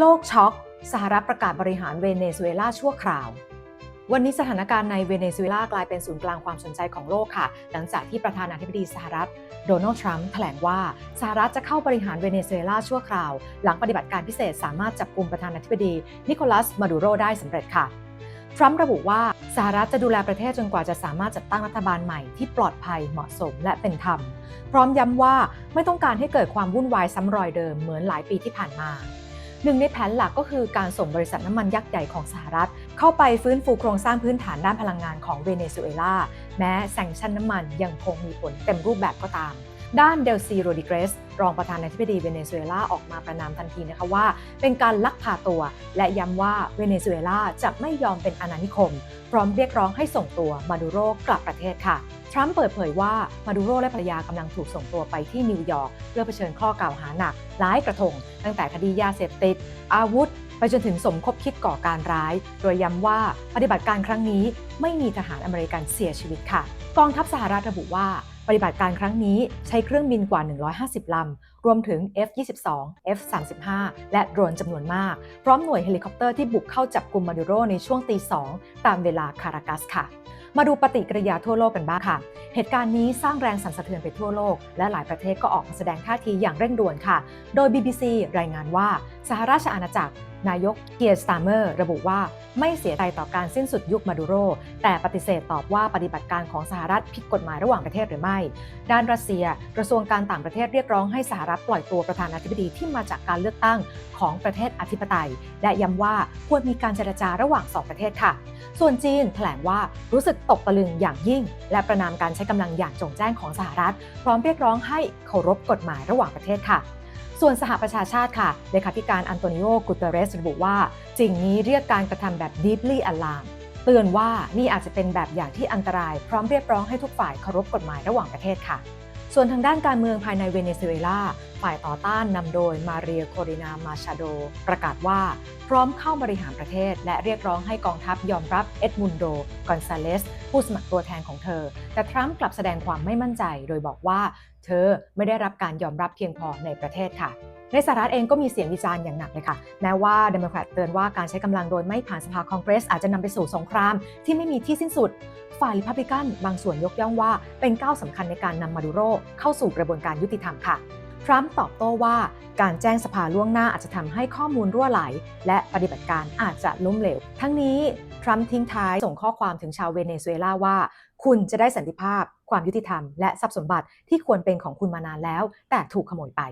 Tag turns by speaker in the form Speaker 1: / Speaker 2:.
Speaker 1: โลกช็อก สหรัฐประกาศบริหารเวเนซุเอลาชั่วคราว วันนี้สถานการณ์ในเวเนซุเอลากลายเป็นศูนย์กลางความสนใจของโลกค่ะ หลังจากที่ประธานาธิบดีสหรัฐ โดนัลด์ ทรัมป์แถลงว่าสหรัฐจะเข้าบริหารเวเนซุเอลาชั่วคราว หลังปฏิบัติการพิเศษสามารถจับกลุ่มประธานาธิบดีนิโคลัส มาดูโรได้สำเร็จค่ะทรัมป์ระบุว่าสหรัฐจะดูแลประเทศจนกว่าจะสามารถจัดตั้งรัฐบาลใหม่ที่ปลอดภัยเหมาะสมและเป็นธรรม พร้อมย้ำว่าไม่ต้องการให้เกิดความวุ่นวายซ้ำรอยเดิมเหมือนหลายปีที่ผ่านมา หนึ่งในแผนหลักก็คือการส่งบริษัทน้ำมันยักษ์ใหญ่ของสหรัฐ เข้าไปฟื้นฟูโครงสร้างพื้นฐานด้านพลังงานของเวเนซุเอลา แม้แซงชั่นน้ำมันยังคงมีผลเต็มรูปแบบก็ตามด้านเดลซีโรดิเกรส รองประธานาธิบดีเวเนซุเอลาออกมาประนามทันทีนะคะว่า เป็นการลักพาตัว และย้ำว่าเวเนซุเอลาจะไม่ยอมเป็นอาณานิคม พร้อมเรียกร้องให้ส่งตัวมาดูโรกลับประเทศค่ะ ทรัมป์เปิดเผยว่ามาดูโรและภรรยากำลังถูกส่งตัวไปที่นิวยอร์กเพื่อเผชิญข้อกล่าวหาหนักหลายกระทง ตั้งแต่คดียาเสพติด อาวุธ ไปจนถึงสมคบคิดก่อการร้าย โดยย้ำว่าปฏิบัติการครั้งนี้ไม่มีทหารอเมริกันเสียชีวิตค่ะ กองทัพสหรัฐระบุว่า ปฏิบัติการครั้งนี้ใช้เครื่องบินกว่า 150 ลำ รวมถึง F-22 F-35 และโดรนจำนวนมาก พร้อมหน่วยเฮลิคอปเตอร์ที่บุกเข้าจับกลุ่มมาดูโรในช่วงตี2ตามเวลาคารากัสค่ะ มาดูปฏิกิริยาทั่วโลกกันบ้างค่ะ เหตุการณ์นี้สร้างแรงสั่นสะเทือนไปทั่วโลก และหลายประเทศก็ออกมาแสดงท่าทีอย่างเร่งด่วนค่ะ โดย BBC รายงานว่าสหราชอาณาจักรนายกเกียร์สตาร์เมอร์ระบุว่าไม่เสียใจต่อการสิ้นสุดยุคมาดูโร แต่ปฏิเสธตอบว่าปฏิบัติการของสหรัฐผิดกฎหมายระหว่างประเทศหรือไม่ ด้านรัสเซีย กระทรวงการต่างประเทศเรียกร้องให้สหรัฐปล่อยตัวประธานาธิบดีที่มาจากการเลือกตั้งของประเทศอธิปไตย และย้ำว่าควรมีการเจรจาระหว่างสองประเทศค่ะ ส่วนจีนแถลงว่ารู้สึกตกตะลึงอย่างยิ่ง และประนามการใช้กำลังอย่างจงแจ้งของสหรัฐ พร้อมเรียกร้องให้เคารพกฎหมายระหว่างประเทศค่ะส่วนสหประชาชาติค่ะเลขาธิการอันโตนิโอกุเตเรสระบุว่าสิ่งนี้เรียกการกระทำแบบ deeply alarm เตือนว่านี่อาจจะเป็นแบบอย่างที่อันตราย พร้อมเรียกร้องให้ทุกฝ่ายเคารพกฎหมายระหว่างประเทศค่ะ ส่วนทางด้านการเมืองภายในเวเนซุเอลา ฝ่ายต่อต้านนำโดยมาเรียโครินามาชาโด ประกาศว่าพร้อมเข้าบริหารประเทศ และเรียกร้องให้กองทัพยอมรับเอ็ดมุนโด กอนซาเลส ผู้สมัครตัวแทนของเธอ แต่ทรัมป์กลับแสดงความไม่มั่นใจ โดยบอกว่าเธอไม่ได้รับการยอมรับเพียงพอในประเทศค่ะในสหรัฐเองก็มีเสียงวิจารณ์อย่างหนักเลยค่ะ แม้ว่าเดโมแครตเตือนว่าการใช้กำลังโดยไม่ผ่านสภาคองเกรสอาจจะนำไปสู่สงครามที่ไม่มีที่สิ้นสุด ฝ่ายริพับลิกันบางส่วนยกย่องว่าเป็นก้าวสำคัญในการนำมาดูโรเข้าสู่กระบวนการยุติธรรมค่ะทรัมป์ตอบโต้ว่าการแจ้งสภาล่วงหน้าอาจจะทำให้ข้อมูลรั่วไหล และปฏิบัติการอาจจะล้มเหลว ทั้งนี้ทรัมป์ทิ้งท้ายส่งข้อความถึงชาวเวเนซุเอลาว่า คุณจะได้สันติภาพ ความยุติธรรม และทรัพย์สมบัติที่ควรเป็นของคุณมานานแล้ว แต่ถูกขโมยไป